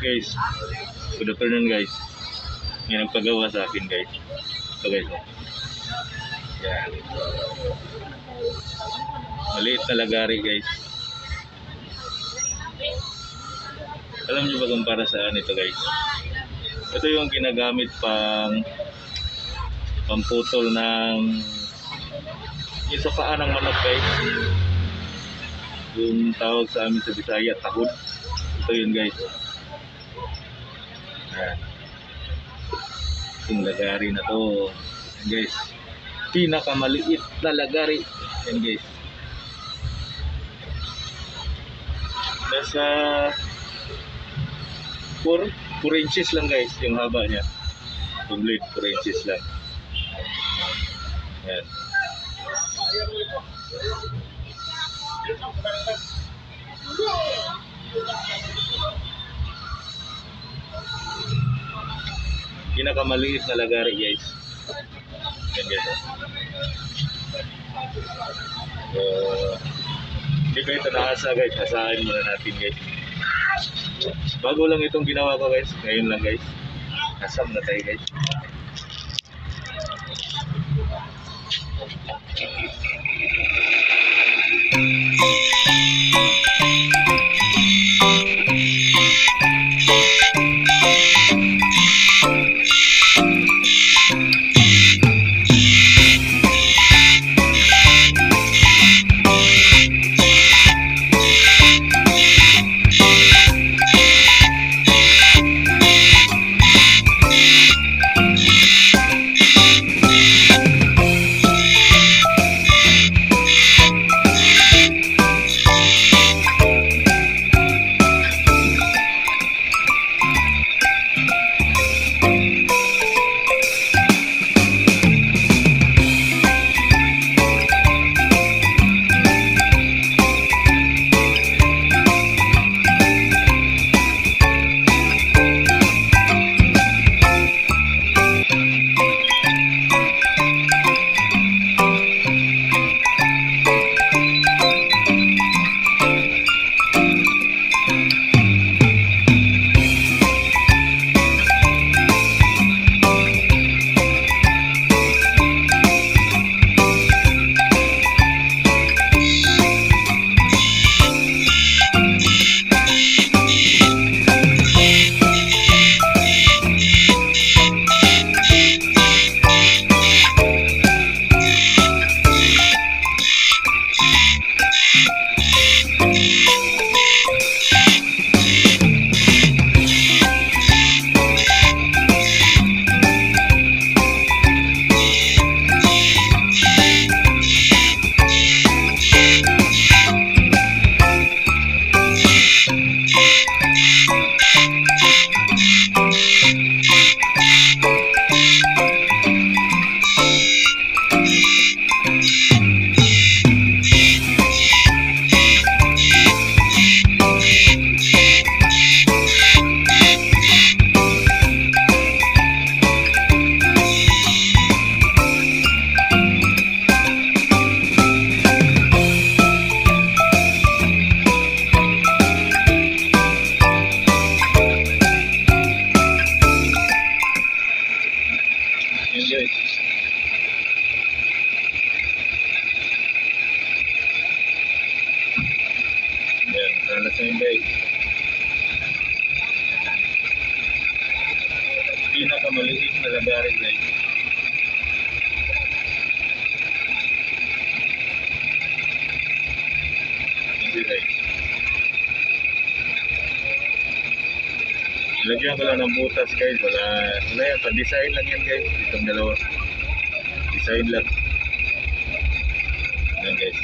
Guys, good afternoon guys. May nagpagawa sa akin guys. Ito guys. oh. Yan. Maliit na lagari guys. Alam niyo ba kung para saan ito guys? Ito yung ginagamit pang pamputol ng yung sa ng manok guys. Yung tawag sa amin sa Bisaya, tahod. Ito yun guys. Yan. Itong lagari na to. Yan guys. Pinakamaliit na lagari. Yan guys. Nasa 4, 4 inches lang guys yung haba niya. Yung blade, 4 inches lang. Yan. Pinakamaliit na lagari guys. Yan guys. So, hindi ko ito nakasa guys. Hasahin muna natin guys. Bago lang itong ginawa ko guys. Ngayon lang guys. Asam na tayo guys. Yan Yeah. Guys. Pinakamaliit na guys. Hindi guys. Lagyan ko lang ng butas guys. Wala, wala yan. Pa-design lang yan guys. Itong dalawa. Design lang. Yan guys.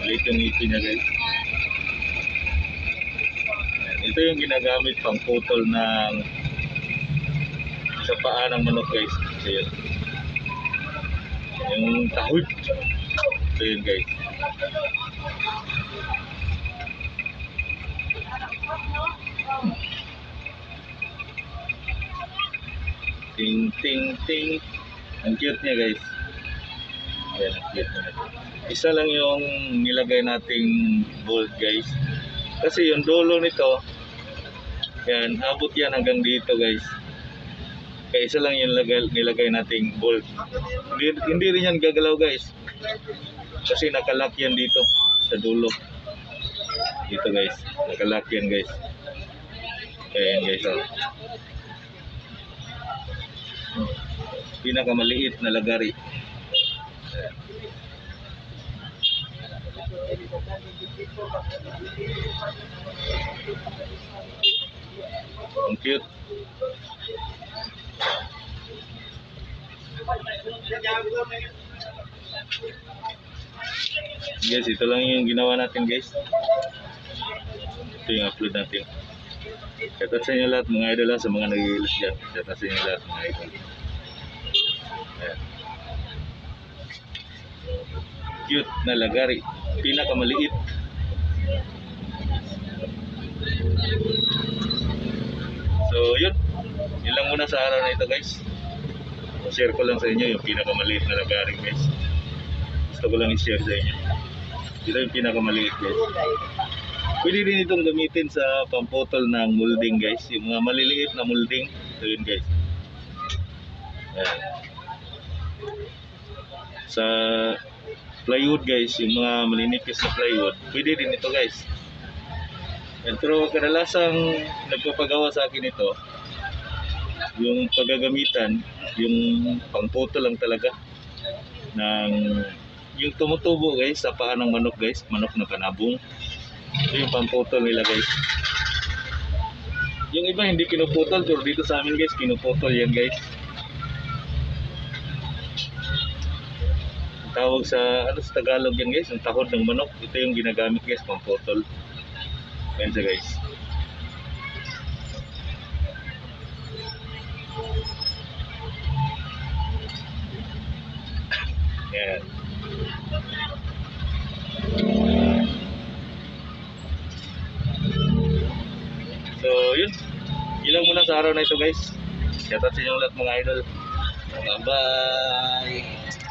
Maliit yung ngipin niya guys. Ito yung ginagamit pang putol ng sa paa ng manok guys. Ito yun. Yung tahod. Ito yun guys. Ting ting ting. Ang cute niya guys. Ayan, ang cute niya. Isa lang yung nilagay nating bolt guys. Kasi yung dulo nito, Yan, abot yan hanggang dito guys. Kaya isa lang yung lagay, nilagay nating bolt. Hindi, hindi rin yan gagalaw guys. Kasi nakalock yan dito sa dulo. Dito guys. Nakalock yan guys. Kaya yan guys. Oh. Pinakamaliit na lagari. Ang cute. Guys, ito lang yung ginawa natin guys. Ito yung upload natin. Shoutout sa inyo lahat mga idol ha, sa mga nag-iilas dyan. Shoutout sa inyo lahat mga idol. Cute na lagari. Pinakamaliit. So yun. Yun lang muna sa araw na ito guys. Share ko lang sa inyo yung pinakamaliit na lagari guys. Gusto ko lang i-share sa inyo. Ito yung pinakamaliit guys. Pwede rin itong gamitin sa pamputol ng molding guys. Yung mga maliliit na molding. Ito yun guys. Ayan. Sa plywood guys, yung mga malinipis na plywood, pwede din ito guys. Pero kadalasang nagpapagawa sa akin ito, yung paggagamitan, yung pangputo lang talaga ng yung tumutubo guys sa paa ng manok guys, manok na kanabong. Ito yung pamputol nila guys. Yung iba hindi pinuputol, pero dito sa amin guys, pinuputol yan guys. Tawag sa, ano sa Tagalog yan guys, ang tahod ng manok. Ito yung ginagamit guys, pamputol. Yan siya guys. Yan. So, yun. Ilang muna sa araw na ito, guys. Shoutout sa inyong lahat mga idol. Bye-bye!